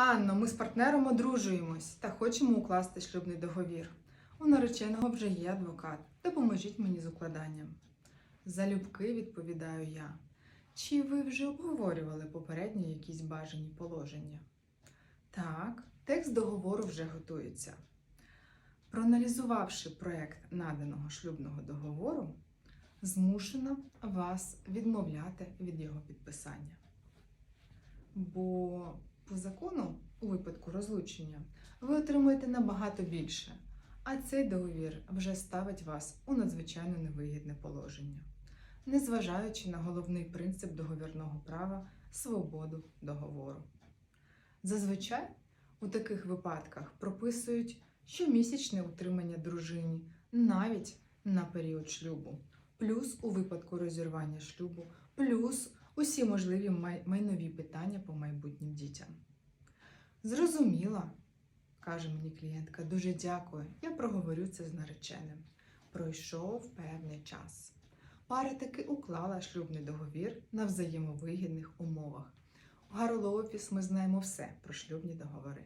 Анно, ми з партнером одружуємось та хочемо укласти шлюбний договір. У нареченого вже є адвокат. Допоможіть мені з укладанням. Залюбки відповідаю я. Чи ви вже обговорювали попередні якісь бажані положення? Так, текст договору вже готується. Проаналізувавши проект наданого шлюбного договору, змушена вас відмовляти від його підписання. Бо закону, у випадку розлучення, ви отримуєте набагато більше, а цей договір вже ставить вас у надзвичайно невигідне положення, незважаючи на головний принцип договірного права свободу договору. Зазвичай у таких випадках прописують щомісячне утримання дружині навіть на період шлюбу, плюс у випадку розірвання шлюбу, плюс усі можливі май- майнові питання по майбутнім дітям. Зрозуміла, каже мені клієнтка, дуже дякую. Я проговорю це з нареченим. Пройшов певний час. Пара таки уклала шлюбний договір на взаємовигідних умовах. У Гарлоопіс ми знаємо все про шлюбні договори.